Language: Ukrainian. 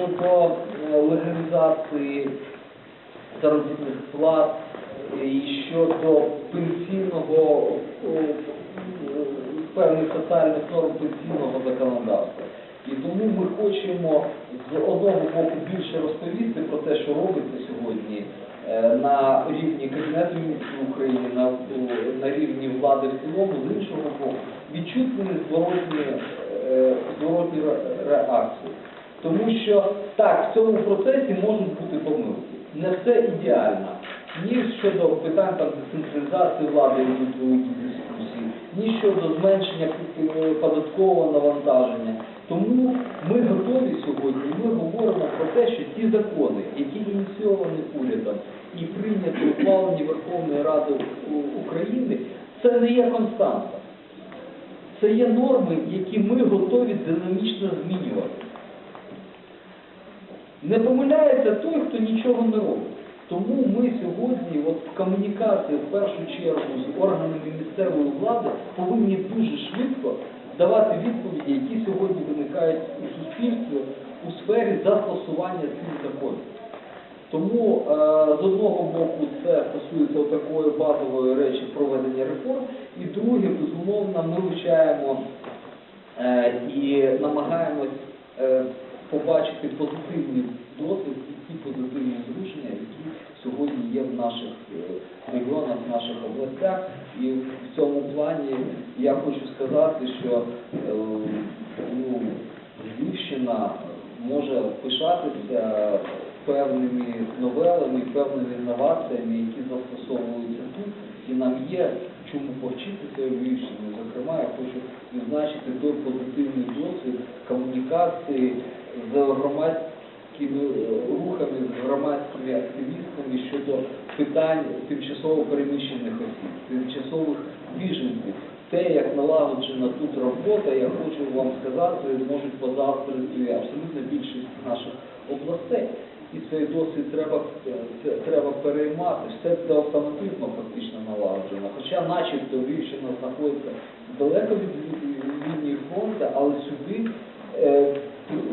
щодо е, легалізації заробітних плат е, і щодо пенсійного е, певних соціальних норм пенсійного законодавства. І тому ми хочемо з одного боку більше розповісти про те, що робиться сьогодні на рівні Кабінету міністрів України, на, на рівні влади в цілому, з іншого боку, відчути зворотні, зворотні реакції. Тому що так, в цьому процесі можуть бути помилки. Не все ідеально. Ні щодо питань там, децентралізації влади йдуть великі дискусії, ні щодо зменшення податкового навантаження. Тому ми готові сьогодні, ми говоримо про те, що ті закони, які ініційовані урядом і прийняті ухвалені Верховною Радою У- України, це не є константа. Це є норми, які ми готові динамічно змінювати. Не помиляється той, хто нічого не робить. Тому ми сьогодні, от в комунікації в першу чергу з органами місцевої влади, повинні дуже швидко давати відповіді, які сьогодні виникають у суспільстві у сфері застосування цих законів. Тому е, з одного боку це стосується такої базової речі проведення реформ, і друге, безумовно, ми вивчаємо е, і намагаємось побачити позитивний досвід і ті позитивні зрушення, які сьогодні є в наших е, регіонах, в наших областях. І в цьому плані я хочу сказати, що е, ну, Львівщина може пишатися певними новелами, певними інноваціями, які застосовуються тут, і нам є чому повчитися у Львівщині. Зокрема, я хочу відзначити той позитивний досвід комунікації з громадськими е, рухами, з громадськими активістами щодо питань тимчасово переміщених осіб, тимчасових біженців. Те, як налагоджена тут робота, я хочу вам сказати, можуть позавтрити абсолютно більшість наших областей. І цей досвід треба, е, треба переймати. Все це автоматично фактично налагоджено. Хоча начебто Львівщина знаходиться далеко від лінії фронту, але сюди е,